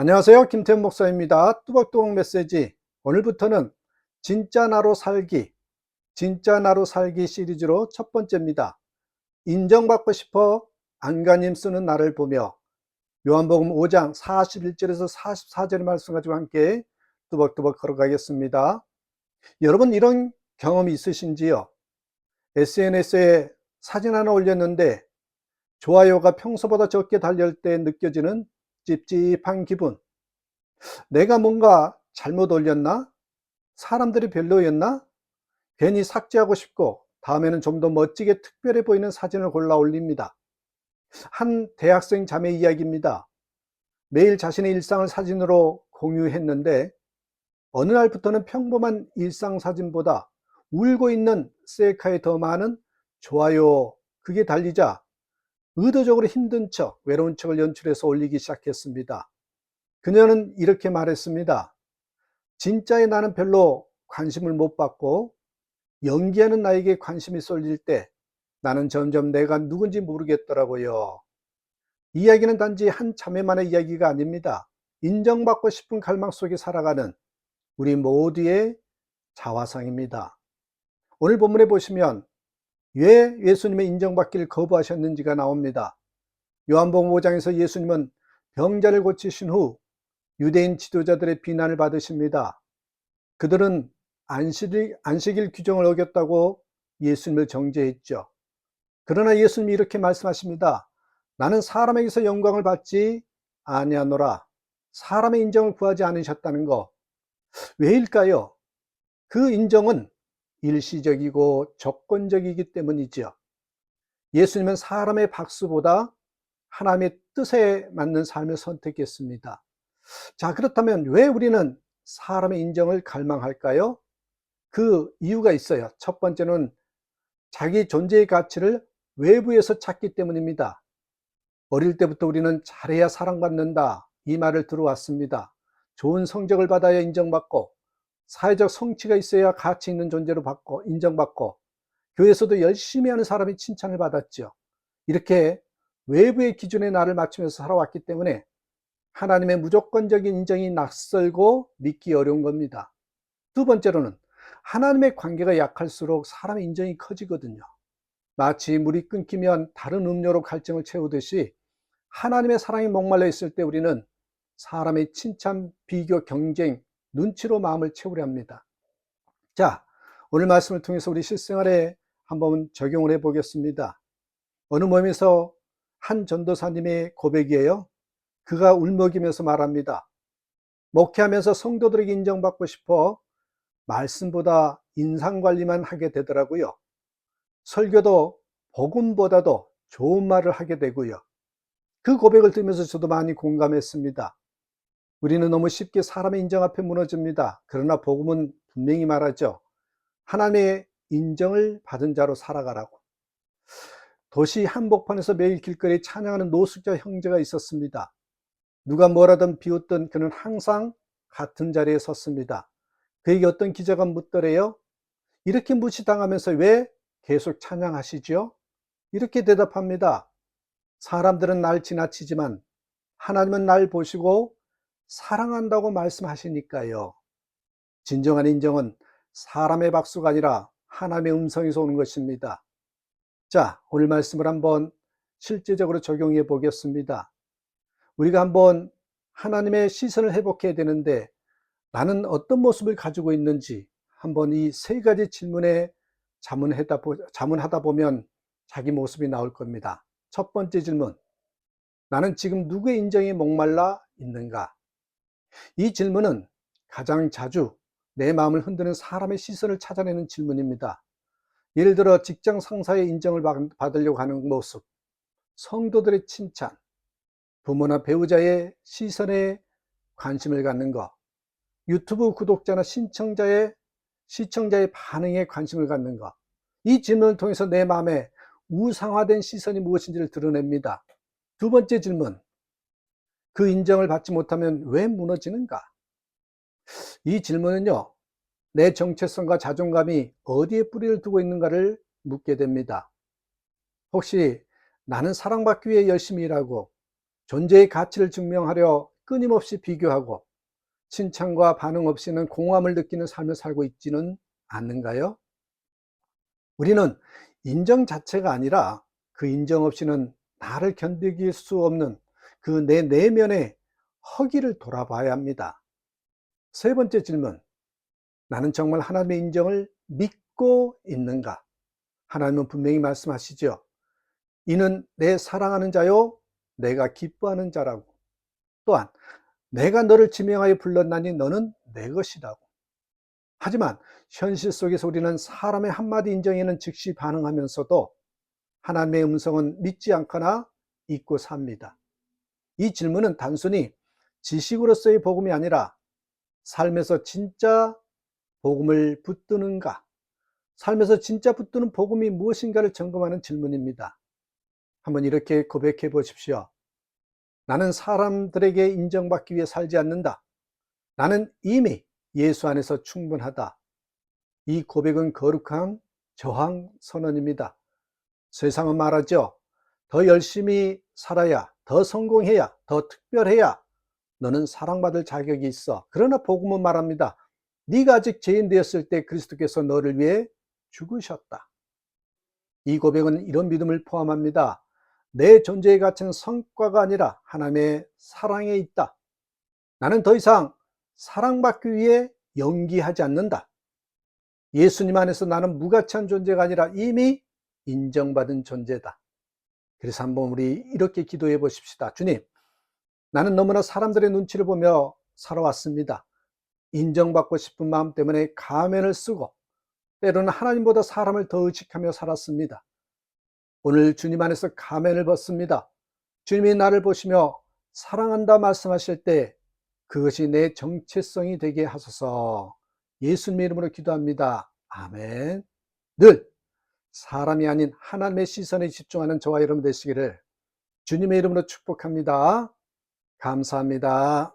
안녕하세요. 김태현 목사입니다. 뚜벅뚜벅 메시지. 오늘부터는 진짜 나로 살기, 진짜 나로 살기 시리즈로 첫 번째입니다. 인정받고 싶어 안가님 쓰는 나를 보며 요한복음 5장 41절에서 44절의 말씀 가지고 함께 뚜벅뚜벅 걸어가겠습니다. 여러분 이런 경험이 있으신지요? SNS에 사진 하나 올렸는데 좋아요가 평소보다 적게 달릴 때 느껴지는 찝찝한 기분. 내가 뭔가 잘못 올렸나? 사람들이 별로였나? 괜히 삭제하고 싶고 다음에는 좀 더 멋지게 특별해 보이는 사진을 골라 올립니다. 한 대학생 자매 이야기입니다. 매일 자신의 일상을 사진으로 공유했는데 어느 날부터는 평범한 일상 사진보다 울고 있는 셀카에 더 많은 좋아요 그게 달리자 의도적으로 힘든 척, 외로운 척을 연출해서 올리기 시작했습니다. 그녀는 이렇게 말했습니다. 진짜의 나는 별로 관심을 못 받고 연기하는 나에게 관심이 쏠릴 때 나는 점점 내가 누군지 모르겠더라고요. 이야기는 단지 한 자매만의 이야기가 아닙니다. 인정받고 싶은 갈망 속에 살아가는 우리 모두의 자화상입니다. 오늘 본문에 보시면 왜 예수님의 인정받기를 거부하셨는지가 나옵니다. 요한복음 5장에서 예수님은 병자를 고치신 후 유대인 지도자들의 비난을 받으십니다. 그들은 안식일, 안식일 규정을 어겼다고 예수님을 정죄했죠. 그러나 예수님이 이렇게 말씀하십니다. 나는 사람에게서 영광을 받지 아니하노라. 사람의 인정을 구하지 않으셨다는 거. 왜일까요? 그 인정은 일시적이고 조건적이기 때문이죠. 예수님은 사람의 박수보다 하나님의 뜻에 맞는 삶을 선택했습니다. 자, 그렇다면 왜 우리는 사람의 인정을 갈망할까요? 그 이유가 있어요. 첫 번째는 자기 존재의 가치를 외부에서 찾기 때문입니다. 어릴 때부터 우리는 잘해야 사랑받는다. 이 말을 들어왔습니다. 좋은 성적을 받아야 인정받고, 사회적 성취가 있어야 가치 있는 존재로 받고, 인정받고, 교회에서도 열심히 하는 사람이 칭찬을 받았죠. 이렇게 외부의 기준에 나를 맞추면서 살아왔기 때문에 하나님의 무조건적인 인정이 낯설고 믿기 어려운 겁니다. 두 번째로는 하나님의 관계가 약할수록 사람의 인정이 커지거든요. 마치 물이 끊기면 다른 음료로 갈증을 채우듯이 하나님의 사랑이 목말라 있을 때 우리는 사람의 칭찬, 비교, 경쟁, 눈치로 마음을 채우려 합니다. 자, 오늘 말씀을 통해서 우리 실생활에 한번 적용을 해 보겠습니다. 어느 모임에서 한 전도사님의 고백이에요. 그가 울먹이면서 말합니다. 목회하면서 성도들에게 인정받고 싶어 말씀보다 인상관리만 하게 되더라고요. 설교도 복음보다도 좋은 말을 하게 되고요. 그 고백을 들으면서 저도 많이 공감했습니다. 우리는 너무 쉽게 사람의 인정 앞에 무너집니다. 그러나 복음은 분명히 말하죠. 하나님의 인정을 받은 자로 살아가라고. 도시 한복판에서 매일 길거리에 찬양하는 노숙자 형제가 있었습니다. 누가 뭐라든 비웃든 그는 항상 같은 자리에 섰습니다. 그에게 어떤 기자가 묻더래요. 이렇게 무시당하면서 왜 계속 찬양하시죠? 이렇게 대답합니다. 사람들은 날 지나치지만 하나님은 날 보시고 사랑한다고 말씀하시니까요. 진정한 인정은 사람의 박수가 아니라 하나님의 음성에서 오는 것입니다. 자, 오늘 말씀을 한번 실제적으로 적용해 보겠습니다. 우리가 한번 하나님의 시선을 회복해야 되는데 나는 어떤 모습을 가지고 있는지 한번 이 세 가지 질문에 자문하다, 자문하다 보면 자기 모습이 나올 겁니다. 첫 번째 질문. 나는 지금 누구의 인정에 목말라 있는가? 이 질문은 가장 자주 내 마음을 흔드는 사람의 시선을 찾아내는 질문입니다. 예를 들어 직장 상사의 인정을 받으려고 하는 모습, 성도들의 칭찬, 부모나 배우자의 시선에 관심을 갖는 것, 유튜브 구독자나 신청자의 시청자의 반응에 관심을 갖는 것. 이 질문을 통해서 내 마음에 우상화된 시선이 무엇인지를 드러냅니다. 두 번째 질문. 그 인정을 받지 못하면 왜 무너지는가? 이 질문은요, 내 정체성과 자존감이 어디에 뿌리를 두고 있는가를 묻게 됩니다. 혹시 나는 사랑받기 위해 열심히 일하고 존재의 가치를 증명하려 끊임없이 비교하고 칭찬과 반응 없이는 공허함을 느끼는 삶을 살고 있지는 않는가요? 우리는 인정 자체가 아니라 그 인정 없이는 나를 견디길 수 없는 그 내 내면의 허기를 돌아봐야 합니다. 세 번째 질문. 나는 정말 하나님의 인정을 믿고 있는가? 하나님은 분명히 말씀하시죠. 이는 내 사랑하는 자요, 내가 기뻐하는 자라고. 또한, 내가 너를 지명하여 불렀나니 너는 내 것이라고. 하지만 현실 속에서 우리는 사람의 한마디 인정에는 즉시 반응하면서도 하나님의 음성은 믿지 않거나 잊고 삽니다. 이 질문은 단순히 지식으로서의 복음이 아니라 삶에서 진짜 복음을 붙드는가? 삶에서 진짜 붙드는 복음이 무엇인가를 점검하는 질문입니다. 한번 이렇게 고백해 보십시오. 나는 사람들에게 인정받기 위해 살지 않는다. 나는 이미 예수 안에서 충분하다. 이 고백은 거룩한 저항 선언입니다. 세상은 말하죠. 더 열심히 살아야, 더 성공해야, 더 특별해야 너는 사랑받을 자격이 있어. 그러나 복음은 말합니다. 네가 아직 죄인 되었을 때 그리스도께서 너를 위해 죽으셨다. 이 고백은 이런 믿음을 포함합니다. 내 존재의 가치는 성과가 아니라 하나님의 사랑에 있다. 나는 더 이상 사랑받기 위해 연기하지 않는다. 예수님 안에서 나는 무가치한 존재가 아니라 이미 인정받은 존재다. 그래서 한번 우리 이렇게 기도해 보십시다. 주님, 나는 너무나 사람들의 눈치를 보며 살아왔습니다. 인정받고 싶은 마음 때문에 가면을 쓰고 때로는 하나님보다 사람을 더 의식하며 살았습니다. 오늘 주님 안에서 가면을 벗습니다. 주님이 나를 보시며 사랑한다 말씀하실 때 그것이 내 정체성이 되게 하소서 예수님의 이름으로 기도합니다. 아멘. 늘 사람이 아닌 하나님의 시선에 집중하는 저와 여러분 되시기를 주님의 이름으로 축복합니다. 감사합니다.